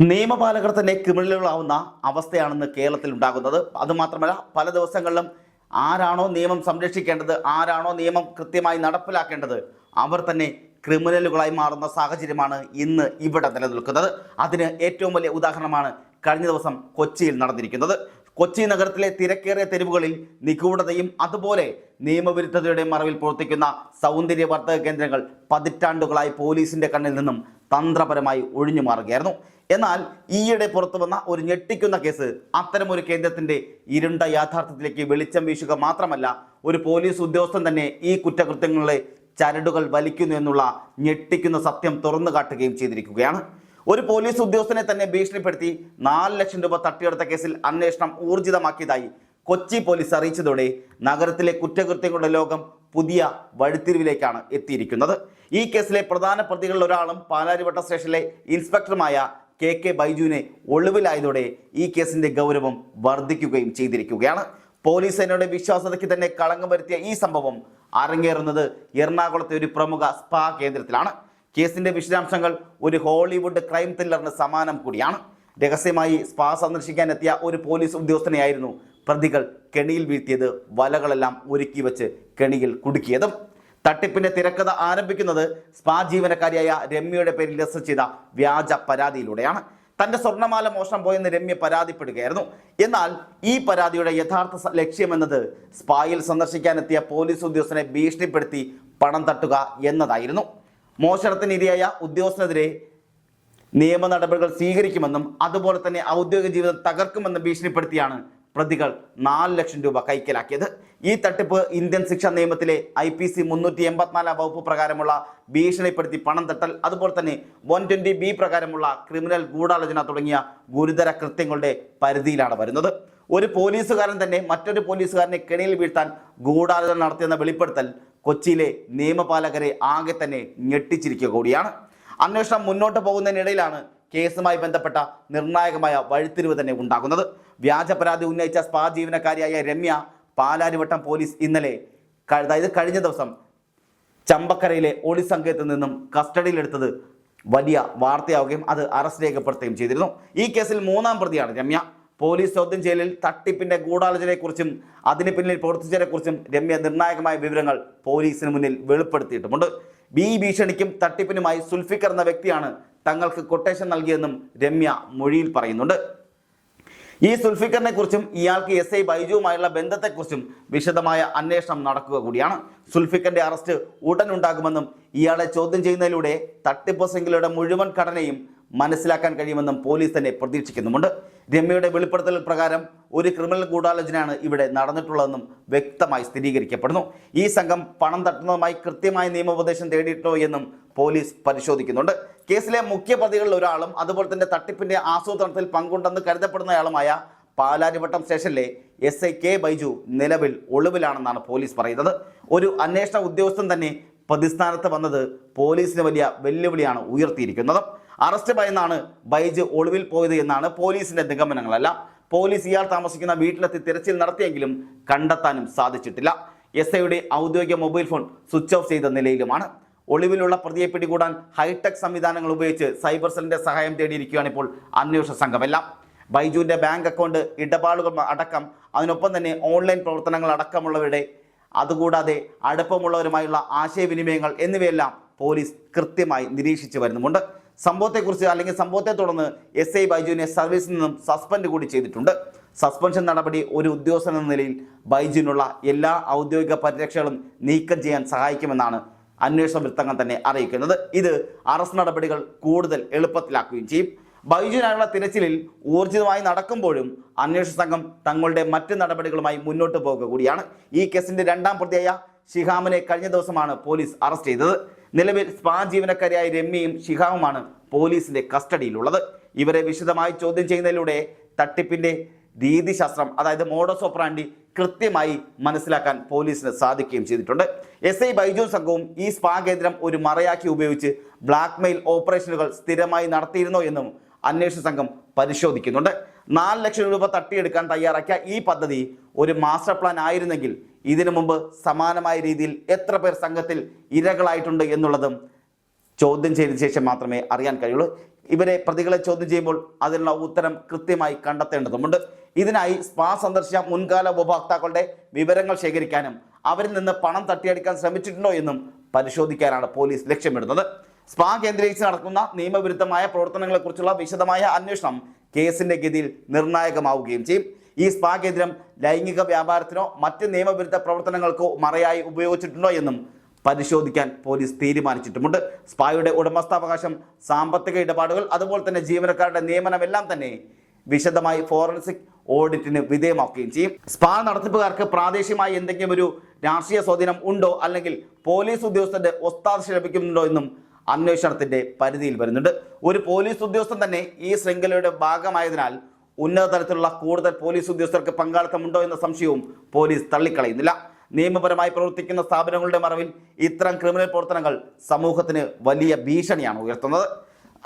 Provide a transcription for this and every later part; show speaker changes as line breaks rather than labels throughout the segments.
നിയമപാലകർ തന്നെ ക്രിമിനലുകളാവുന്ന അവസ്ഥയാണെന്ന് കേരളത്തിൽ ഉണ്ടാകുന്നത്. അതുമാത്രമല്ല പല ദിവസങ്ങളിലും ആരാണോ നിയമം സംരക്ഷിക്കേണ്ടത് ആരാണോ നിയമം കൃത്യമായി നടപ്പിലാക്കേണ്ടത് അവർ തന്നെ ക്രിമിനലുകളായി മാറുന്ന സാഹചര്യമാണ് ഇന്ന് ഇവിടെ നിലനിൽക്കുന്നത്. അതിന് ഏറ്റവും വലിയ ഉദാഹരണമാണ് കഴിഞ്ഞ ദിവസം കൊച്ചിയിൽ നടന്നിരിക്കുന്നത്. കൊച്ചി നഗരത്തിലെ തിരക്കേറിയ തെരുവുകളിൽ നിഗൂഢതയും അതുപോലെ നിയമവിരുദ്ധതയുടെ മറവിൽ പ്രവർത്തിക്കുന്ന സൗന്ദര്യവർദ്ധക കേന്ദ്രങ്ങൾ പതിറ്റാണ്ടുകളായി പോലീസിന്റെ കണ്ണിൽ നിന്നും തന്ത്രപരമായി ഒഴിഞ്ഞു മാറുകയായിരുന്നു. എന്നാൽ ഈയിടെ പുറത്തു വന്ന ഒരു ഞെട്ടിക്കുന്ന കേസ് അത്തരമൊരു കേന്ദ്രത്തിന്റെ ഇരുണ്ട യാഥാർത്ഥ്യത്തിലേക്ക് വെളിച്ചം വീശുക മാത്രമല്ല ഒരു പോലീസ് ഉദ്യോഗസ്ഥൻ തന്നെ ഈ കുറ്റകൃത്യങ്ങളെ ചരടുകൾ വലിക്കുന്നു എന്നുള്ള ഞെട്ടിക്കുന്ന സത്യം തുറന്നു കാട്ടുകയും ചെയ്തിരിക്കുകയാണ്. ഒരു പോലീസ് ഉദ്യോഗസ്ഥനെ തന്നെ ഭീഷണിപ്പെടുത്തി നാല് ലക്ഷം രൂപ തട്ടിയെടുത്ത കേസിൽ അന്വേഷണം ഊർജിതമാക്കിയതായി കൊച്ചി പോലീസ് അറിയിച്ചതോടെ നഗരത്തിലെ കുറ്റകൃത്യങ്ങളുടെ ലോകം പുതിയ വഴിത്തിരിവിലേക്കാണ് എത്തിയിരിക്കുന്നത്. ഈ കേസിലെ പ്രധാന പ്രതികളിൽ ഒരാളും പാലാരിവട്ട സ്റ്റേഷനിലെ ഇൻസ്പെക്ടറുമായ കെ കെ ബൈജുവിനെ ഒളിവിലായതോടെ ഈ കേസിന്റെ ഗൗരവം വർദ്ധിക്കുകയും ചെയ്തിരിക്കുകയാണ്. പോലീസ് സേനയുടെ വിശ്വാസതയ്ക്ക് തന്നെ കളങ്കം വരുത്തിയ ഈ സംഭവം അരങ്ങേറുന്നത് എറണാകുളത്തെ ഒരു പ്രമുഖ സ്പാ കേന്ദ്രത്തിലാണ്. കേസിന്റെ വിശദാംശങ്ങൾ ഒരു ഹോളിവുഡ് ക്രൈം ത്രില്ലറിന് സമാനം കൂടിയാണ്. രഹസ്യമായി സ്പാ സന്ദർശിക്കാൻ എത്തിയ ഒരു പോലീസ് ഉദ്യോഗസ്ഥനെയായിരുന്നു പ്രതികൾ കെണിയിൽ വീഴ്ത്തിയത്. വലകളെല്ലാം ഒരുക്കി വെച്ച് കെണിയിൽ കുടുക്കിയതും. തട്ടിപ്പിന്റെ തിരക്കഥ ആരംഭിക്കുന്നത് സ്പാ ജീവനക്കാരിയായ രമ്യയുടെ പേരിൽ രജിസ്റ്റർ ചെയ്ത വ്യാജ പരാതിയിലൂടെയാണ്. തന്റെ സ്വർണമാല മോഷണം പോയെന്ന് രമ്യ പരാതിപ്പെടുകയായിരുന്നു. എന്നാൽ ഈ പരാതിയുടെ യഥാർത്ഥ ലക്ഷ്യമെന്നത് സ്പായിൽ സന്ദർശിക്കാനെത്തിയ പോലീസ് ഉദ്യോഗസ്ഥനെ ഭീഷണിപ്പെടുത്തി പണം തട്ടുക എന്നതായിരുന്നു. മോഷണത്തിനിരയായ ഉദ്യോഗസ്ഥനെതിരെ നിയമ നടപടികൾ സ്വീകരിക്കുമെന്നും അതുപോലെ തന്നെ ഔദ്യോഗിക ജീവിതം തകർക്കുമെന്നും ഭീഷണിപ്പെടുത്തിയാണ് പ്രതികൾ നാല് ലക്ഷം രൂപ കൈക്കലാക്കിയത്. ഈ തട്ടിപ്പ് ഇന്ത്യൻ ശിക്ഷാ നിയമത്തിലെ ഐ പി സി മുന്നൂറ്റി എൺപത്തിനാലാം വകുപ്പ് പ്രകാരമുള്ള ഭീഷണിപ്പെടുത്തി പണം തട്ടൽ അതുപോലെ തന്നെ വൺ ട്വന്റി ബി പ്രകാരമുള്ള ക്രിമിനൽ ഗൂഢാലോചന തുടങ്ങിയ ഗുരുതര കൃത്യങ്ങളുടെ പരിധിയിലാണ് വരുന്നത്. ഒരു പോലീസുകാരൻ തന്നെ മറ്റൊരു പോലീസുകാരനെ കെണിയിൽ വീഴ്ത്താൻ ഗൂഢാലോചന നടത്തിയെന്ന വെളിപ്പെടുത്തൽ കൊച്ചിയിലെ നിയമപാലകരെ ആകെ തന്നെ ഞെട്ടിച്ചിരിക്കുക കൂടിയാണ്. അന്വേഷണം മുന്നോട്ട് പോകുന്നതിനിടയിലാണ് കേസുമായി ബന്ധപ്പെട്ട നിർണായകമായ വഴിത്തിരിവ് തന്നെ ഉണ്ടാകുന്നത്. വ്യാജ പരാതി ഉന്നയിച്ച സ്പാ ജീവനക്കാരിയായ രമ്യ പാലാരിവട്ടം പോലീസ് ഇന്നലെ അതായത് കഴിഞ്ഞ ദിവസം ചമ്പക്കരയിലെ ഒളി സംഘത്തിൽ നിന്നും കസ്റ്റഡിയിലെടുത്തത് വലിയ വാർത്തയാവുകയും അത് അറസ്റ്റ് രേഖപ്പെടുത്തുകയും ചെയ്തിരുന്നു. ഈ കേസിൽ മൂന്നാം പ്രതിയാണ് രമ്യ. പോലീസ് ചോദ്യം ചെയ്യലിൽ തട്ടിപ്പിന്റെ ഗൂഢാലോചനയെക്കുറിച്ചും അതിന് പിന്നിൽ പ്രവർത്തിച്ചതിനെക്കുറിച്ചും രമ്യ നിർണായകമായ വിവരങ്ങൾ പോലീസിന് മുന്നിൽ വെളിപ്പെടുത്തിയിട്ടുമുണ്ട് ബി ഭീഷണിക്കും തട്ടിപ്പിനുമായി സുൽഫിക്കർ എന്ന വ്യക്തിയാണ് തങ്ങൾക്ക് കൊട്ടേഷൻ നൽകിയെന്നും രമ്യ മൊഴിയിൽ പറയുന്നുണ്ട്. ഈ സുൽഫിക്കറിനെ കുറിച്ചും ഇയാൾക്ക് എസ് ഐ ബൈജുവുമായുള്ള ബന്ധത്തെക്കുറിച്ചും വിശദമായ അന്വേഷണം നടക്കുക കൂടിയാണ്. സുൽഫിക്കറിന്റെ അറസ്റ്റ് ഉടൻ ഉണ്ടാകുമെന്നും ഇയാളെ ചോദ്യം ചെയ്യുന്നതിലൂടെ തട്ടിപ്പ് ശൃംഖലയുടെ മുഴുവൻ ഘടനയും മനസ്സിലാക്കാൻ കഴിയുമെന്നും പോലീസ് തന്നെ പ്രതീക്ഷിക്കുന്നുമുണ്ട്. രമ്യയുടെ വെളിപ്പെടുത്തൽ പ്രകാരം ഒരു ക്രിമിനൽ ഗൂഢാലോചനയാണ് ഇവിടെ നടന്നിട്ടുള്ളതെന്നും വ്യക്തമായി സ്ഥിരീകരിക്കപ്പെടുന്നു. ഈ സംഘം പണം തട്ടുന്നതുമായി കൃത്യമായ നിയമോപദേശം തേടിയിട്ടോ എന്നും പോലീസ് പരിശോധിക്കുന്നുണ്ട്. കേസിലെ മുഖ്യ പ്രതികളിൽ ഒരാളും അതുപോലെ തന്നെ തട്ടിപ്പിന്റെ ആസൂത്രണത്തിൽ പങ്കുണ്ടെന്ന് കരുതപ്പെടുന്നയാളുമായ പാലാരിവട്ടം സ്റ്റേഷനിലെ എസ് ഐ കെ ബൈജു നിലവിൽ ഒളിവിലാണെന്നാണ് പോലീസ് പറയുന്നത്. ഒരു അന്വേഷണ ഉദ്യോഗസ്ഥൻ തന്നെ പ്രതിസ്ഥാനത്ത് വന്നത് പോലീസിന് വലിയ വെല്ലുവിളിയാണ് ഉയർത്തിയിരിക്കുന്നത്. അറസ്റ്റ് ഭയന്നാണ് ബൈജ് ഒളിവിൽ പോയത് എന്നാണ് പോലീസിന്റെ നിഗമനങ്ങളല്ല പോലീസ് ഇയാൾ താമസിക്കുന്ന വീട്ടിലെത്തി തിരച്ചിൽ നടത്തിയെങ്കിലും കണ്ടെത്താനും സാധിച്ചിട്ടില്ല. എസ് ഐയുടെ ഔദ്യോഗിക മൊബൈൽ ഫോൺ സ്വിച്ച് ഓഫ് ചെയ്ത നിലയിലുമാണ്. ഒളിവിലുള്ള പ്രതിയെ പിടികൂടാൻ ഹൈടെക് സംവിധാനങ്ങൾ ഉപയോഗിച്ച് സൈബർ സെല്ലിന്റെ സഹായം തേടിയിരിക്കുകയാണ് ഇപ്പോൾ അന്വേഷണ സംഘമെല്ലാം ബൈജുവിന്റെ ബാങ്ക് അക്കൗണ്ട് ഇടപാടുകൾ അടക്കം അതിനൊപ്പം തന്നെ ഓൺലൈൻ പ്രവർത്തനങ്ങൾ അടക്കമുള്ളവരുടെ അതുകൂടാതെ അടുപ്പമുള്ളവരുമായുള്ള ആശയവിനിമയങ്ങൾ എന്നിവയെല്ലാം പോലീസ് കൃത്യമായി നിരീക്ഷിച്ചു വരുന്നുമുണ്ട്. സംഭവത്തെക്കുറിച്ച് അല്ലെങ്കിൽ സംഭവത്തെ തുടർന്ന് എസ് ഐ ബൈജുവിനെ സർവീസിൽ നിന്നും സസ്പെൻഡ് കൂടി ചെയ്തിട്ടുണ്ട്. സസ്പെൻഷൻ നടപടി ഒരു ഉദ്യോഗസ്ഥൻ എന്ന നിലയിൽ ബൈജുവിനുള്ള എല്ലാ ഔദ്യോഗിക പരിരക്ഷകളും നീക്കം ചെയ്യാൻ സഹായിക്കുമെന്നാണ് അന്വേഷണ വൃത്തങ്ങൾ തന്നെ അറിയിക്കുന്നത്. ഇത് അറസ്റ്റ് നടപടികൾ കൂടുതൽ എളുപ്പത്തിലാക്കുകയും ചെയ്യും. ബൈജുവിനായുള്ള തിരച്ചിലിൽ ഊർജിതമായി നടക്കുമ്പോഴും അന്വേഷണ സംഘം തങ്ങളുടെ മറ്റ് നടപടികളുമായി മുന്നോട്ട് പോകുക കൂടിയാണ്. ഈ കേസിന്റെ രണ്ടാം പ്രതിയായ ഷിഹാമിനെ കഴിഞ്ഞ ദിവസമാണ് പോലീസ് അറസ്റ്റ് ചെയ്തത്. നിലവിൽ സ്പാ ജീവനക്കാരിയായ രമ്യയും ശിഹാവുമാണ് പോലീസിന്റെ കസ്റ്റഡിയിലുള്ളത്. ഇവരെ വിശദമായി ചോദ്യം ചെയ്യുന്നതിലൂടെ തട്ടിപ്പിന്റെ രീതിശാസ്ത്രം അതായത് മോഡോസ് ഓപ്പറാൻഡി കൃത്യമായി മനസ്സിലാക്കാൻ പോലീസിന് സാധിക്കുകയും ചെയ്തിട്ടുണ്ട്. എസ് ഐ ബൈജു സംഘവും ഈ സ്പാ കേന്ദ്രം ഒരു മറയാക്കി ഉപയോഗിച്ച് ബ്ലാക്ക്മെയിൽ ഓപ്പറേഷനുകൾ സ്ഥിരമായി നടത്തിയിരുന്നോ എന്നും അന്വേഷണ സംഘം പരിശോധിക്കുന്നുണ്ട്. നാല് ലക്ഷം രൂപ തട്ടിയെടുക്കാൻ തയ്യാറാക്കിയ ഈ പദ്ധതി ഒരു മാസ്റ്റർ പ്ലാൻ ആയിരുന്നെങ്കിൽ ഇതിനു മുമ്പ് സമാനമായ രീതിയിൽ എത്ര പേർ സംഘത്തിൽ ഇരകളായിട്ടുണ്ട് എന്നുള്ളതും ചോദ്യം ചെയ്തതിനു ശേഷം മാത്രമേ അറിയാൻ കഴിയുള്ളൂ. ഇവരെ പ്രതികളെ ചോദ്യം ചെയ്യുമ്പോൾ അതിനുള്ള ഉത്തരം കൃത്യമായി കണ്ടെത്തേണ്ടതുണ്ട് ഇതിനായി സ്പാ സന്ദർശിച്ച മുൻകാല ഉപഭോക്താക്കളുടെ വിവരങ്ങൾ ശേഖരിക്കാനും അവരിൽ നിന്ന് പണം തട്ടിയെടുക്കാൻ ശ്രമിച്ചിട്ടുണ്ടോ എന്നും പരിശോധിക്കാനാണ് പോലീസ് ലക്ഷ്യമിടുന്നത്. സ്പാ കേന്ദ്രീകരിച്ച് നടക്കുന്ന നിയമവിരുദ്ധമായ പ്രവർത്തനങ്ങളെക്കുറിച്ചുള്ള വിശദമായ അന്വേഷണം കേസിന്റെ ഗതിയിൽ നിർണായകമാവുകയും ചെയ്യും. ഈ സ്പാ കേന്ദ്രം ലൈംഗിക വ്യാപാരത്തിനോ മറ്റ് നിയമവിരുദ്ധ പ്രവർത്തനങ്ങൾക്കോ മറയായി ഉപയോഗിച്ചിട്ടുണ്ടോ എന്നും പരിശോധിക്കാൻ പോലീസ് തീരുമാനിച്ചിട്ടുമുണ്ട്. സ്പായുടെ ഉടമസ്ഥാവകാശം സാമ്പത്തിക ഇടപാടുകൾ അതുപോലെ തന്നെ ജീവനക്കാരുടെ നിയമനമെല്ലാം തന്നെ വിശദമായി ഫോറൻസിക് ഓഡിറ്റിന് വിധേയമാക്കുകയും ചെയ്യും. സ്പാ നടത്തിപ്പുകാർക്ക് പ്രാദേശികമായി എന്തെങ്കിലും ഒരു രാഷ്ട്രീയ സ്വാധീനം ഉണ്ടോ? അല്ലെങ്കിൽ പോലീസ് ഉദ്യോഗസ്ഥന്റെ ഒത്താശ ലഭിക്കുന്നുണ്ടോ എന്നും അന്വേഷണത്തിന്റെ പരിധിയിൽ വരുന്നുണ്ട്. ഒരു പോലീസ് ഉദ്യോഗസ്ഥൻ തന്നെ ഈ ശൃംഖലയുടെ ഭാഗമായതിനാൽ ഉന്നത തലത്തിലുള്ള കൂടുതൽ പോലീസ് ഉദ്യോഗസ്ഥർക്ക് പങ്കാളിത്തമുണ്ടോ എന്ന സംശയവും പോലീസ് തള്ളിക്കളയുന്നില്ല. നിയമപരമായി പ്രവർത്തിക്കുന്ന സ്ഥാപനങ്ങളുടെ മറവിൽ ഇത്തരം ക്രിമിനൽ പ്രവർത്തനങ്ങൾ സമൂഹത്തിന് വലിയ ഭീഷണിയാണ് ഉയർത്തുന്നത്.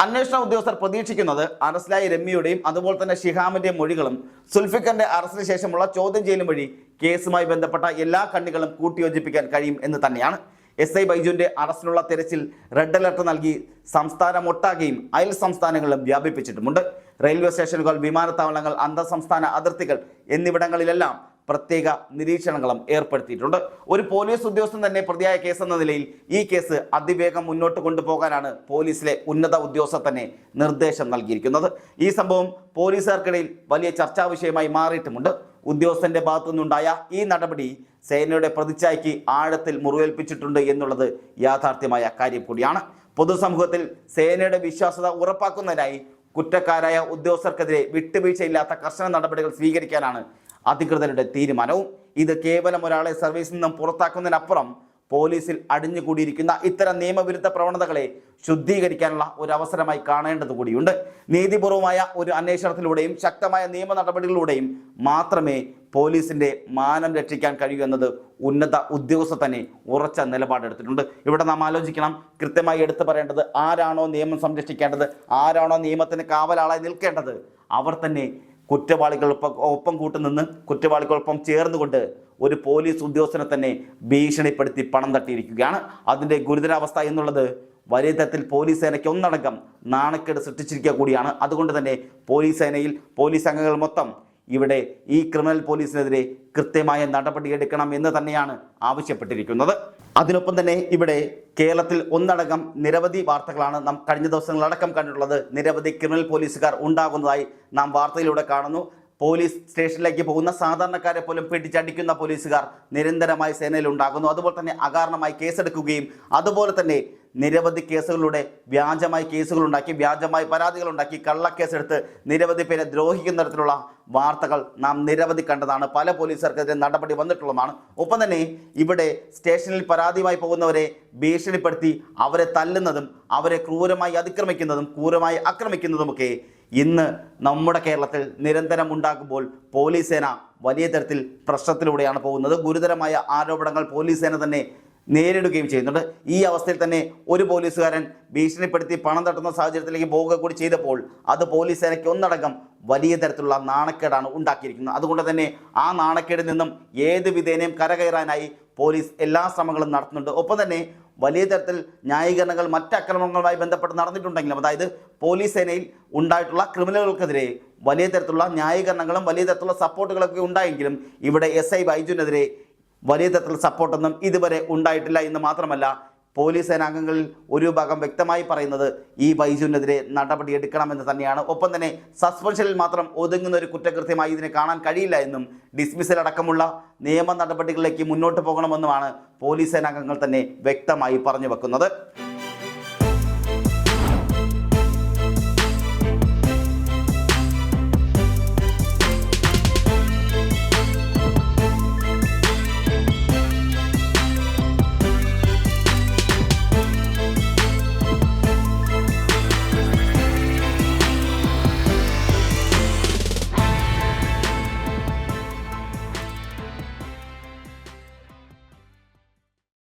അന്വേഷണ ഉദ്യോഗസ്ഥർ പ്രതീക്ഷിക്കുന്നത് അറസ്റ്റിലായ രമ്യയുടെയും അതുപോലെ തന്നെ ഷിഹാമിന്റെയും മൊഴികളും സുൽഫിക്കറിന്റെ അറസ്റ്റിന് ശേഷമുള്ള ചോദ്യം ചെയ്യലും വഴി കേസുമായി ബന്ധപ്പെട്ട എല്ലാ കണ്ണികളും കൂട്ടിയോജിപ്പിക്കാൻ കഴിയും എന്ന് തന്നെയാണ്. എസ് ഐ ബൈജുവിന്റെ അറസ്റ്റിനുള്ള തെരച്ചിൽ റെഡ് അലർട്ട് നൽകി സംസ്ഥാനമൊട്ടാകെയും അയൽ സംസ്ഥാനങ്ങളിലും വ്യാപിപ്പിച്ചിട്ടുമുണ്ട്. റെയിൽവേ സ്റ്റേഷനുകൾ വിമാനത്താവളങ്ങൾ അന്തർ സംസ്ഥാന അതിർത്തികൾ എന്നിവിടങ്ങളിലെല്ലാം പ്രത്യേക നിരീക്ഷണങ്ങളും ഏർപ്പെടുത്തിയിട്ടുണ്ട്. ഒരു പോലീസ് ഉദ്യോഗസ്ഥൻ തന്നെ പ്രതിയായ കേസ് എന്ന നിലയിൽ ഈ കേസ് അതിവേഗം മുന്നോട്ട് കൊണ്ടുപോകാനാണ് പോലീസിലെ ഉന്നത ഉദ്യോഗസ്ഥർ തന്നെ നിർദ്ദേശം നൽകിയിരിക്കുന്നത്. ഈ സംഭവം പോലീസുകാർക്കിടയിൽ വലിയ ചർച്ചാ വിഷയമായി മാറിയിട്ടുമുണ്ട്. ഉദ്യോഗസ്ഥന്റെ ഭാഗത്തുനിന്നുണ്ടായ ഈ നടപടി സേനയുടെ പ്രതിച്ഛായ്ക്ക് ആഴത്തിൽ മുറിവേൽപ്പിച്ചിട്ടുണ്ട് എന്നുള്ളത് യാഥാർത്ഥ്യമായ കാര്യം കൂടിയാണ്. പൊതുസമൂഹത്തിൽ സേനയുടെ വിശ്വാസത ഉറപ്പാക്കുന്നതിനായി കുറ്റക്കാരായ ഉദ്യോഗസ്ഥർക്കെതിരെ വിട്ടുവീഴ്ചയില്ലാത്ത കർശന നടപടികൾ സ്വീകരിക്കാനാണ് അധികൃതരുടെ തീരുമാനവും. ഇത് കേവലം ഒരാളെ സർവീസിൽ നിന്നും പുറത്താക്കുന്നതിനപ്പുറം പോലീസിൽ അടിഞ്ഞുകൂടിയിരിക്കുന്ന ഇത്തരം നിയമവിരുദ്ധ പ്രവണതകളെ ശുദ്ധീകരിക്കാനുള്ള ഒരു അവസരമായി കാണേണ്ടത് കൂടിയുണ്ട്. നീതിപൂർവമായ ഒരു അന്വേഷണത്തിലൂടെയും ശക്തമായ നിയമ നടപടികളിലൂടെയും മാത്രമേ പോലീസിന്റെ മാനം രക്ഷിക്കാൻ കഴിയൂ എന്നത് ഉന്നത ഉദ്യോഗസ്ഥർ തന്നെ ഉറച്ച നിലപാടെടുത്തിട്ടുണ്ട് ഇവിടെ നാം ആലോചിക്കണം. കൃത്യമായി എടുത്തു പറയേണ്ടത് ആരാണോ നിയമം സംരക്ഷിക്കേണ്ടത് ആരാണോ നിയമത്തിന് കാവലാളായി നിൽക്കേണ്ടത് അവർ തന്നെ കുറ്റവാളികളൊപ്പം ഒപ്പം കൂട്ടുനിന്ന് കുറ്റവാളികളൊപ്പം ചേർന്നുകൊണ്ട് ഒരു പോലീസ് ഉദ്യോഗസ്ഥനെ തന്നെ ഭീഷണിപ്പെടുത്തി പണം തട്ടിയിരിക്കുകയാണ്. അതിന്റെ ഗുരുതരാവസ്ഥ എന്നുള്ളത് വലിയ തരത്തിൽ പോലീസ് സേനയ്ക്ക് ഒന്നടങ്കം നാണക്കേട് സൃഷ്ടിച്ചിരിക്കുക കൂടിയാണ്. അതുകൊണ്ട് തന്നെ പോലീസ് സേനയിൽ പോലീസ് അംഗങ്ങൾ മൊത്തം ഇവിടെ ഈ ക്രിമിനൽ പോലീസിനെതിരെ കൃത്യമായ നടപടിയെടുക്കണം എന്ന് തന്നെയാണ് ആവശ്യപ്പെട്ടിരിക്കുന്നത്. അതിനൊപ്പം തന്നെ ഇവിടെ കേരളത്തിൽ ഒന്നടങ്കം നിരവധി വാർത്തകളാണ് നാം കഴിഞ്ഞ ദിവസങ്ങളടക്കം കണ്ടിട്ടുള്ളത്. നിരവധി ക്രിമിനൽ പോലീസുകാർ ഉണ്ടാകുന്നതായി നാം വാർത്തയിലൂടെ കാണുന്നു. പോലീസ് സ്റ്റേഷനിലേക്ക് പോകുന്ന സാധാരണക്കാരെ പോലും പിടിച്ചടിക്കുന്ന പോലീസുകാർ നിരന്തരമായി സേനയിൽ ഉണ്ടാകുന്നു അതുപോലെ തന്നെ അകാരണമായി കേസെടുക്കുകയും അതുപോലെ തന്നെ നിരവധി കേസുകളിലൂടെ വ്യാജമായി കേസുകൾ ഉണ്ടാക്കി വ്യാജമായി പരാതികൾ ഉണ്ടാക്കി കള്ളക്കേസെടുത്ത് നിരവധി പേരെ ദ്രോഹിക്കുന്ന തരത്തിലുള്ള വാർത്തകൾ നാം നിരവധി കണ്ടതാണ്. പല പോലീസുകാർക്കെതിരെ നടപടി വന്നിട്ടുള്ളതാണ് ഒപ്പം തന്നെ ഇവിടെ സ്റ്റേഷനിൽ പരാതിയുമായി പോകുന്നവരെ ഭീഷണിപ്പെടുത്തി അവരെ തല്ലുന്നതും അവരെ ക്രൂരമായി അതിക്രമിക്കുന്നതും ക്രൂരമായി ആക്രമിക്കുന്നതുമൊക്കെ ഇന്ന് നമ്മുടെ കേരളത്തിൽ നിരന്തരം ഉണ്ടാകുമ്പോൾ പോലീസ് സേന വലിയ തരത്തിൽ പ്രശ്നത്തിലൂടെയാണ് പോകുന്നത്. ഗുരുതരമായ ആരോപണങ്ങൾ പോലീസ് സേന തന്നെ നേരിടുകയും ചെയ്യുന്നുണ്ട്. ഈ അവസ്ഥയിൽ തന്നെ ഒരു പോലീസുകാരൻ ഭീഷണിപ്പെടുത്തി പണം തട്ടുന്ന സാഹചര്യത്തിലേക്ക് പോവുക കൂടി ചെയ്തപ്പോൾ അത് പോലീസ് സേനയ്ക്ക് ഒന്നടങ്കം വലിയ തരത്തിലുള്ള നാണക്കേടാണ് ഉണ്ടാക്കിയിരിക്കുന്നത്. അതുകൊണ്ട് തന്നെ ആ നാണക്കേടിൽ നിന്നും ഏത് വിധേനയും കരകയറാനായി പോലീസ് എല്ലാ ശ്രമങ്ങളും നടത്തുന്നുണ്ട്. ഒപ്പം തന്നെ വലിയ തരത്തിൽ ന്യായീകരണങ്ങൾ മറ്റ് അക്രമങ്ങളുമായി ബന്ധപ്പെട്ട് നടന്നിട്ടുണ്ടെങ്കിലും അതായത് പോലീസ് സേനയിൽ ഉണ്ടായിട്ടുള്ള ക്രിമിനലുകൾക്കെതിരെ വലിയ തരത്തിലുള്ള ന്യായീകരണങ്ങളും വലിയ തരത്തിലുള്ള സപ്പോർട്ടുകളൊക്കെ ഉണ്ടായെങ്കിലും ഇവിടെ എസ് ഐ ബൈജുവിനെതിരെ വലിയ തരത്തിൽ സപ്പോർട്ടൊന്നും ഇതുവരെ ഉണ്ടായിട്ടില്ല എന്ന് മാത്രമല്ല പോലീസ് സേനാംഗങ്ങളിൽ ഒരു ഭാഗം വ്യക്തമായി പറയുന്നത് ഈ ബൈജുവിനെതിരെ നടപടി എടുക്കണമെന്ന് തന്നെയാണ്. ഒപ്പം തന്നെ സസ്പെൻഷനിൽ മാത്രം ഒതുങ്ങുന്ന ഒരു കുറ്റകൃത്യമായി ഇതിനെ കാണാൻ കഴിയില്ല എന്നും ഡിസ്മിസൽ അടക്കമുള്ള നിയമ നടപടികളിലേക്ക് മുന്നോട്ട് പോകണമെന്നുമാണ് പോലീസ് സേനാംഗങ്ങൾ തന്നെ വ്യക്തമായി പറഞ്ഞു വെക്കുന്നത്.